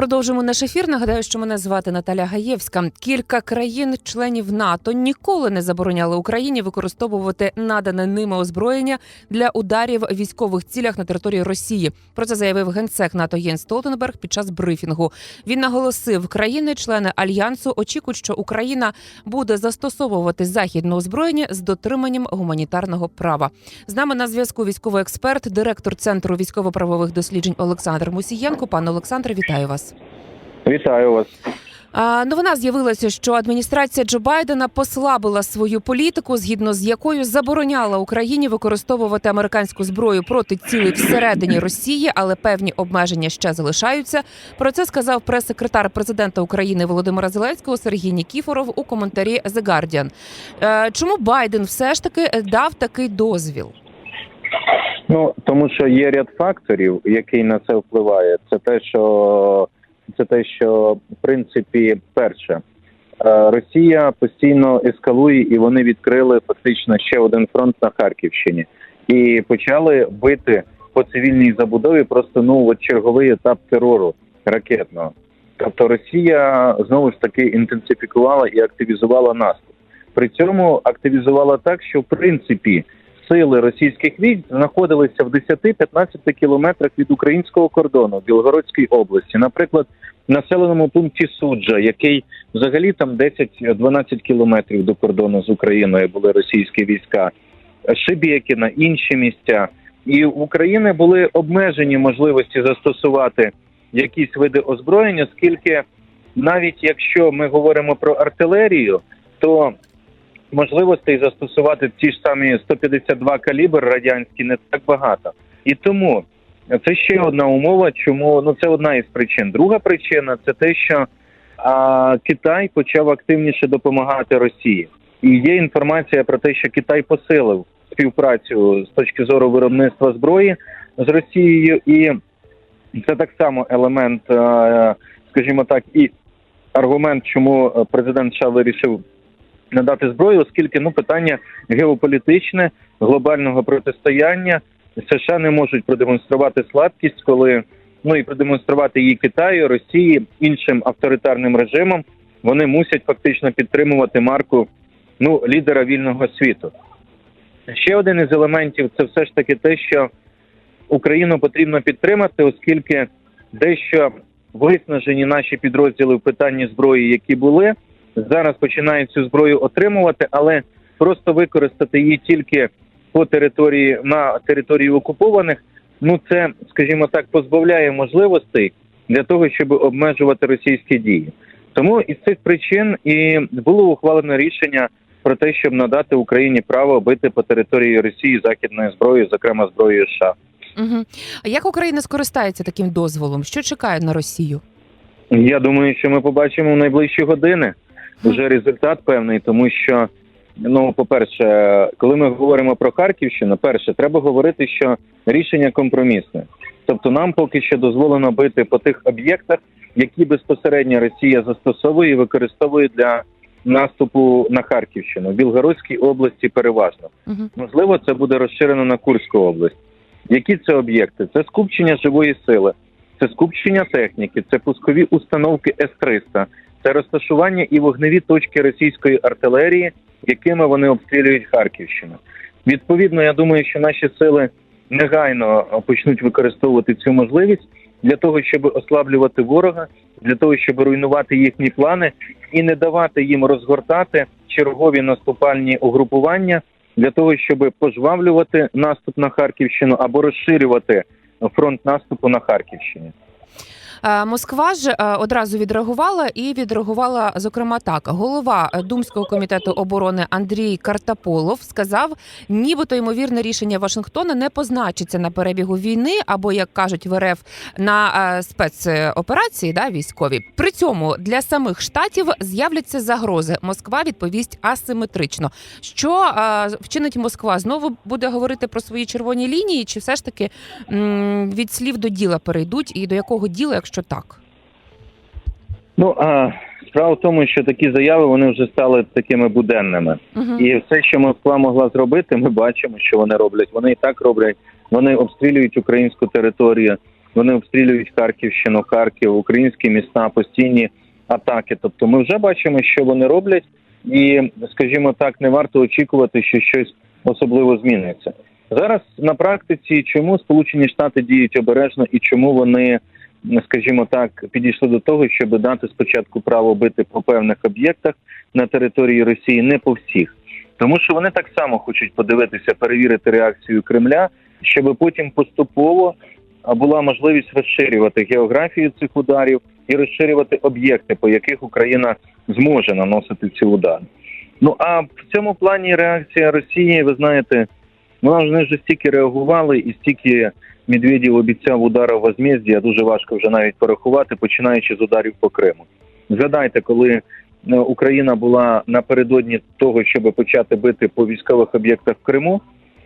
Продовжимо наш ефір. Нагадаю, що мене звати Наталя Гаєвська. Кілька країн-членів НАТО ніколи не забороняли Україні використовувати надане ними озброєння для ударів військових цілях на території Росії. Про це заявив генсек НАТО Єнс Столтенберг під час брифінгу. Він наголосив, країни-члени альянсу очікують, що Україна буде застосовувати західне озброєння з дотриманням гуманітарного права. З нами на зв'язку військовий експерт, директор центру військово-правових досліджень Олександр Мусієнко. Пане Олександре, вітаю вас. Вітаю вас. Новина з'явилася, що адміністрація Джо Байдена послабила свою політику, згідно з якою забороняла Україні використовувати американську зброю проти цілей всередині Росії, але певні обмеження ще залишаються. Про це сказав прес-секретар президента України Володимира Зеленського Сергій Нікіфоров у коментарі The Guardian. Е, Чому Байден все ж таки дав такий дозвіл? Ну тому що є ряд факторів, який на це впливає. Це те, що це те, що в принципі, перше, е, Росія постійно ескалує, і вони відкрили фактично ще один фронт на Харківщині і почали бити по цивільній забудові просто ну от черговий етап терору ракетного. Тобто Росія знову ж таки інтенсифікувала і активізувала наступ. При цьому активізувала так, що в принципі сили російських військ знаходилися в 10-15 кілометрах від українського кордону в області, наприклад, населеному пункті Суджа, який взагалі там 10-12 кілометрів до кордону з Україною були російські війська, Шибєкіна, інші місця. І в України були обмежені можливості застосувати якісь види озброєння, оскільки навіть якщо ми говоримо про артилерію, то можливостей застосувати ті ж самі 152 калібр радянські не так багато. І тому це ще одна умова, чому ну це одна із причин. Друга причина це те, що а, Китай почав активніше допомагати Росії, і є інформація про те, що Китай посилив співпрацю з точки зору виробництва зброї з Росією, і це так само елемент, е, скажімо так, і аргумент, чому президент США вирішив надати зброю, оскільки ну питання геополітичне глобального протистояння США не можуть продемонструвати слабкість, коли ну і продемонструвати її Китаю, Росії іншим авторитарним режимом. Вони мусять фактично підтримувати марку ну лідера вільного світу. Ще один із елементів це все ж таки те, що Україну потрібно підтримати, оскільки дещо виснажені наші підрозділи в питанні зброї, які були зараз починають цю зброю отримувати, але просто використати її тільки по території на території окупованих. Ну це, скажімо так, позбавляє можливостей для того, щоб обмежувати російські дії. Тому із цих причин і було ухвалено рішення про те, щоб надати Україні право бити по території Росії західною зброєю, зокрема зброєю США. Угу. А як Україна скористається таким дозволом? Що чекає на Росію? Я думаю, що ми побачимо в найближчі години вже результат певний, тому що ну, по-перше, коли ми говоримо про Харківщину, перше, треба говорити, що рішення компромісне. Тобто, нам поки що дозволено бити по тих об'єктах, які безпосередньо Росія застосовує і використовує для наступу на Харківщину в Білгородській області. Переважно Угу. можливо, це буде розширено на Курську область. Які це об'єкти? Це скупчення живої сили, це скупчення техніки, це пускові установки С-300, це розташування і вогневі точки російської артилерії, якими вони обстрілюють Харківщину. Відповідно, я думаю, що наші сили негайно почнуть використовувати цю можливість для того, щоб ослаблювати ворога, для того, щоб руйнувати їхні плани і не давати їм розгортати чергові наступальні угрупування для того, щоб пожвавлювати наступ на Харківщину або розширювати фронт наступу на Харківщині. Е, Москва ж е, одразу відреагувала і відреагувала зокрема так. Голова е, Думського комітету оборони Андрій Картаполов сказав, нібито ймовірне рішення Вашингтона не позначиться на перебігу війни, або як кажуть в РФ на спецоперації, да військові. При цьому для самих штатів з'являться загрози. Москва відповість асиметрично. Що вчинить Москва? Знову буде говорити про свої червоні лінії, чи все ж таки від слів до діла перейдуть, і до якого діла, якщо так? Ну а справа в тому, що такі заяви вони вже стали такими буденними. Угу. І все, що Москва могла зробити, ми бачимо, що вони роблять. Вони і так роблять. Вони обстрілюють українську територію, вони обстрілюють Харківщину, Харків, українські міста, постійні атаки. Тобто, ми вже бачимо, що вони роблять, і скажімо так, не варто очікувати, що щось особливо зміниться. Зараз на практиці, чому Сполучені Штати діють обережно і чому вони, скажімо так, підійшли до того, щоб дати спочатку право бити по певних об'єктах на території Росії, не по всіх. Тому що вони так само хочуть подивитися, перевірити реакцію Кремля, щоб потім поступово була можливість розширювати географію цих ударів і розширювати об'єкти, по яких Україна зможе наносити ці удари. Ну а в цьому плані реакція Росії, ви знаєте, вона ж не вже стільки реагували і стільки Медведєв обіцяв ударів возмездія, дуже важко вже навіть порахувати, починаючи з ударів по Криму. Згадайте, коли е, Україна була напередодні того, щоб почати бити по військових об'єктах в Криму,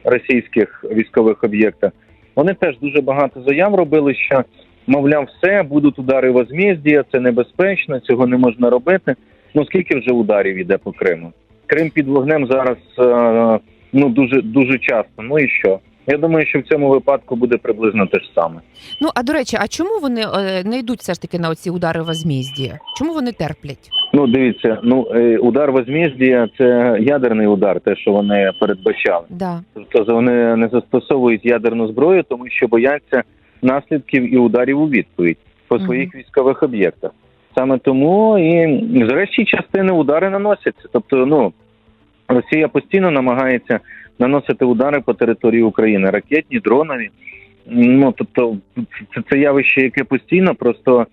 російських військових об'єктах, вони теж дуже багато заяв робили, що мовляв, все будуть удари возмездія, це небезпечно, цього не можна робити. Ну скільки вже ударів іде по Криму? Крим під вогнем зараз е, ну дуже дуже часто. Ну і що? Я думаю, що в цьому випадку буде приблизно те ж саме. Ну а до речі, а чому вони е, не йдуть все ж таки на оці удари возміздія? Чому вони терплять? Ну дивіться, ну е, удар возмездія – це ядерний удар, те, що вони передбачали. Да. Тобто вони не застосовують ядерну зброю, тому що бояться наслідків і ударів у відповідь по своїх військових об'єктах. Саме тому і з решті частини удари наносяться. Тобто, ну Росія постійно намагається наносити удари по території України, ракетні, дронові. Ну тобто, це, це явище, яке постійно просто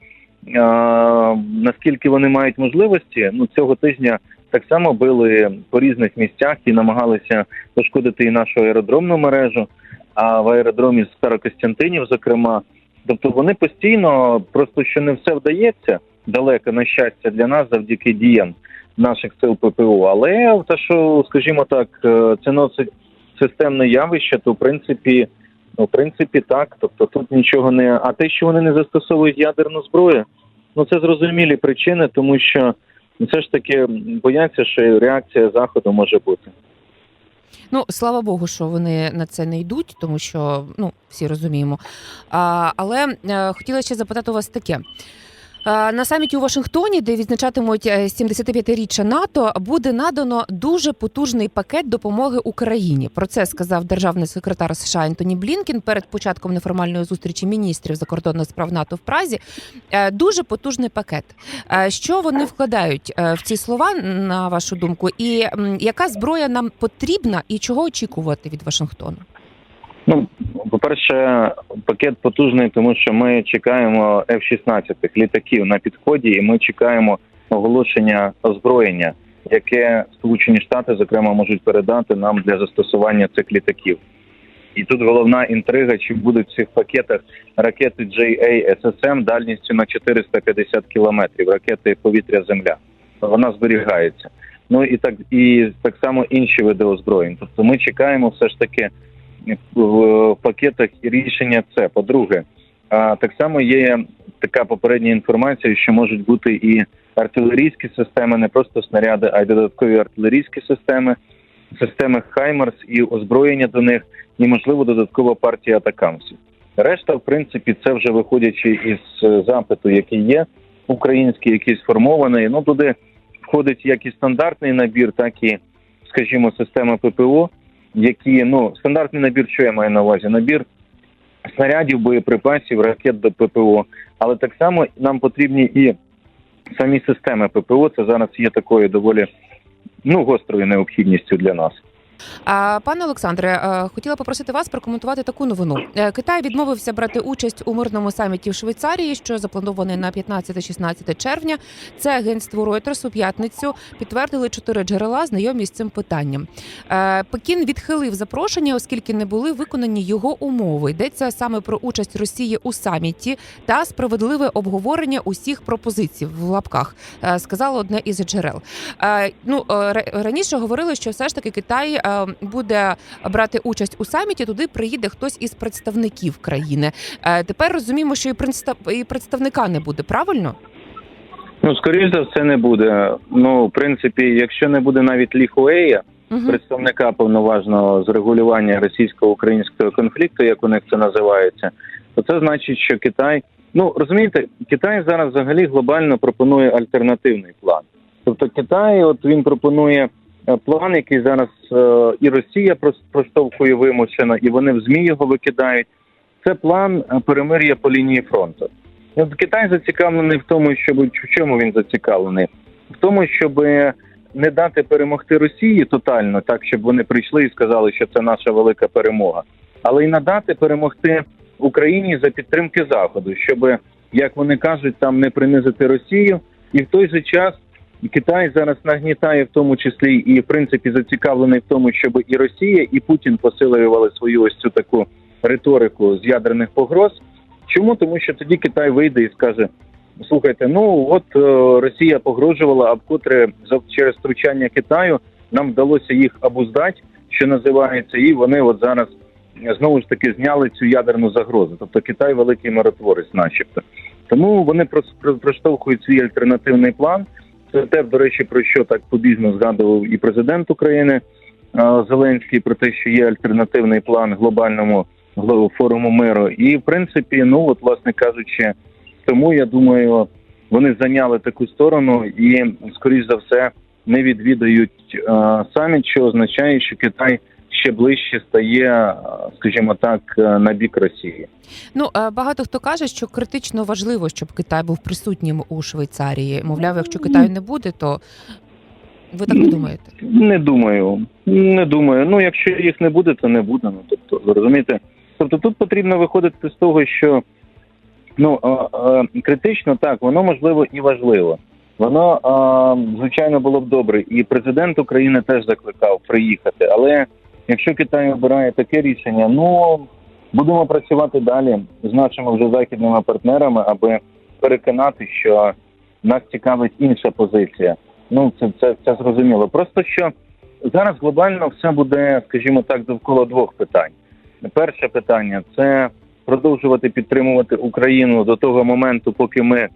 а, наскільки вони мають можливості, ну цього тижня так само били по різних місцях і намагалися пошкодити і нашу аеродромну мережу, а в аеродромі Старокостянтинів, зокрема. Тобто вони постійно, просто що не все вдається далеко на щастя для нас завдяки діям наших сил ППО. Але те, що, скажімо так, е, це носить системне явище, то в принципі, ну, в принципі, так. Тобто тут нічого не. А те, що вони не застосовують ядерну зброю, ну це зрозумілі причини, тому що все ж таки бояться, що реакція заходу може бути. Ну слава Богу, що вони на це не йдуть, тому що ну всі розуміємо. А, але е, хотіла ще запитати у вас таке. Е, На саміті у Вашингтоні, де відзначатимуть е, 75-річчя НАТО, буде надано дуже потужний пакет допомоги Україні. Про це сказав державний секретар США Ентоні Блінкін перед початком неформальної зустрічі міністрів закордонних справ НАТО в Празі. Е, Дуже потужний пакет. Е, Що вони вкладають е, в ці слова, на вашу думку, і яка зброя нам потрібна, і чого очікувати від Вашингтону? Ну, по-перше, пакет потужний, тому що ми чекаємо F-16 літаків на підході, і ми чекаємо оголошення озброєння, яке Сполучені Штати, зокрема, можуть передати нам для застосування цих літаків. І тут головна інтрига, чи будуть в цих пакетах ракети JA-SSM дальністю на 450 кілометрів, ракети повітря-земля. Вона зберігається. Ну і так і так само інші види озброєнь. Тобто ми чекаємо все ж таки в пакетах рішення це. По-друге, так само є така попередня інформація, що можуть бути і артилерійські системи, не просто снаряди, а й додаткові артилерійські системи, системи Хаймерс і озброєння до них, і можливо додаткова партія атакамсів. Решта, в принципі, це вже виходячи із е, запиту, який є український, який сформований. Ну туди входить як і стандартний набір, так і, скажімо, система ППО які ну стандартний набір, що я маю на увазі? Набір снарядів, боєприпасів, ракет до ППО, але так само нам потрібні і самі системи ППО. Це зараз є такою доволі ну гострою необхідністю для нас. Пане Олександре, е, хотіла попросити вас прокоментувати таку новину. Е, Китай відмовився брати участь у мирному саміті в Швейцарії, що запланований на 15-16 червня. Це агентство Reuters у п'ятницю підтвердили чотири джерела, знайомі з цим питанням. Е, Пекін відхилив запрошення, оскільки не були виконані його умови. Йдеться саме про участь Росії у саміті та справедливе обговорення усіх пропозицій в лапках. Сказало одне із джерел. Ну раніше говорили, що все ж таки Китай буде брати участь у саміті. Туди приїде хтось із представників країни. Е, Тепер розуміємо, що і представника не буде. Правильно? Ну, скоріш за все, не буде. Ну, в принципі, якщо не буде навіть Лі Хуея, Угу. представника повноважного з регулювання російсько-українського конфлікту, як у них це називається, то це значить, що Китай, ну розумієте, Китай зараз взагалі глобально пропонує альтернативний план. Тобто Китай, от він пропонує е, план, який зараз е, і Росія проштовхує вимушено, і вони в змі його викидають. Це план е, перемир'я по лінії фронту. От Китай зацікавлений в тому, щоб в чому він зацікавлений? В тому, щоб не дати перемогти Росії тотально, так щоб вони прийшли і сказали, що це наша велика перемога, але й надати перемогти Україні за підтримки Заходу, щоб, як вони кажуть, там не принизити Росію, і в той же час Китай зараз нагнітає в тому числі і в принципі зацікавлений в тому, щоб і Росія, і Путін посилювали свою ось цю таку риторику з ядерних погроз. Чому? Тому що тоді Китай вийде і скаже: слухайте, ну от е, Росія погрожувала, а вкотре через втручання Китаю нам вдалося їх обуздати, що називається, і вони от зараз е, знову ж таки зняли цю ядерну загрозу. Тобто Китай великий миротворець, начебто. Тому вони проштовхують свій альтернативний план. Це те, до речі, про що так побіжно згадував і президент України Зеленський про те, що є альтернативний план глобальному гло- форуму миру. І в принципі, ну от, власне кажучи, тому я думаю, вони зайняли таку сторону і, скоріш за все, не відвідають саміт, що означає, що Китай ще ближче стає, е, скажімо так, е, на бік Росії. Ну е, багато хто каже, що критично важливо, щоб Китай був присутнім у Швейцарії. Мовляв, якщо Китаю не буде, то ви так не думаєте? Не думаю, не думаю. Ну, якщо їх не буде, то не буде. Ну тобто, ви розумієте, тобто тут потрібно виходити з того, що ну критично так, воно можливо і важливо. Воно звичайно було б добре, і президент України теж закликав приїхати. Але якщо Китай обирає таке рішення, ну будемо працювати далі з нашими вже західними партнерами, аби переконати, що нас цікавить інша позиція. Ну це це, це зрозуміло. Просто що зараз глобально все буде, скажімо так, довкола двох питань. Перше питання це продовжувати підтримувати Україну до того моменту, поки ми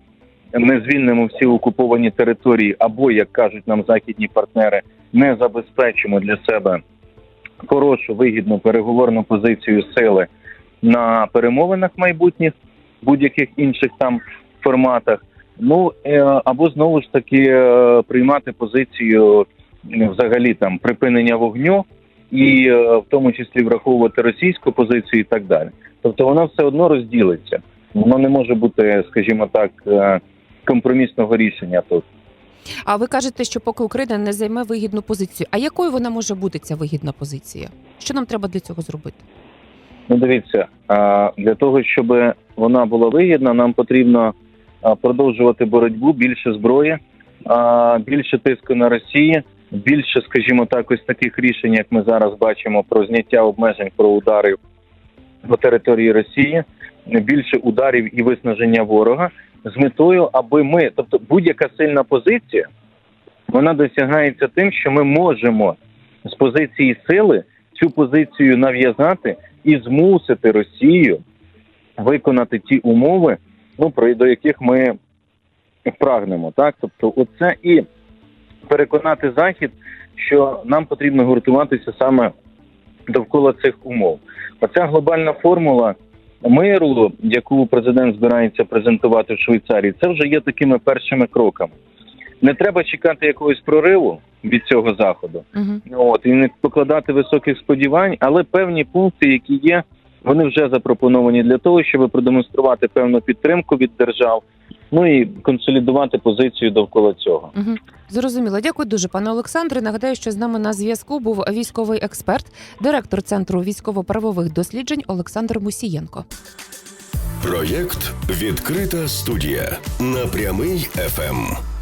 не звільнимо всі окуповані території, або як кажуть нам західні партнери, не забезпечимо для себе хорошу вигідну переговорну позицію сили на перемовинах майбутніх будь-яких інших там форматах. Ну е, або знову ж таки е, приймати позицію е, взагалі там припинення вогню, і в тому числі враховувати російську позицію і так далі. Тобто воно все одно розділиться. Воно не може бути, скажімо так, компромісного рішення тут. А ви кажете, що поки Україна не займе вигідну позицію. А якою вона може бути ця вигідна позиція? Що нам треба для цього зробити? Ну, дивіться, для того, щоб вона була вигідна, нам потрібно продовжувати боротьбу, більше зброї, більше тиску на Росію, більше, скажімо так, ось таких рішень, як ми зараз бачимо, про зняття обмежень про удари по території Росії, більше ударів і виснаження ворога з метою, аби ми, тобто будь-яка сильна позиція, вона досягається тим, що ми можемо з позиції сили цю позицію нав'язати і змусити Росію виконати ті умови, ну про до яких ми прагнемо. Так, тобто, оце і переконати захід, що нам потрібно гуртуватися саме довкола цих умов. Оця глобальна формула миру, яку президент збирається презентувати в Швейцарії, це вже є такими першими кроками. Не треба чекати якогось прориву від цього заходу. Угу. От і не покладати високих сподівань, але певні пункти, які є, вони вже запропоновані для того, щоб продемонструвати певну підтримку від держав, ну і консолідувати позицію довкола цього. Угу. Зрозуміло. Дякую дуже, пане Олександре. Нагадаю, що з нами на зв'язку був військовий експерт, директор центру військово-правових досліджень Олександр Мусієнко. Проєкт Відкрита студія на прямий ФМ.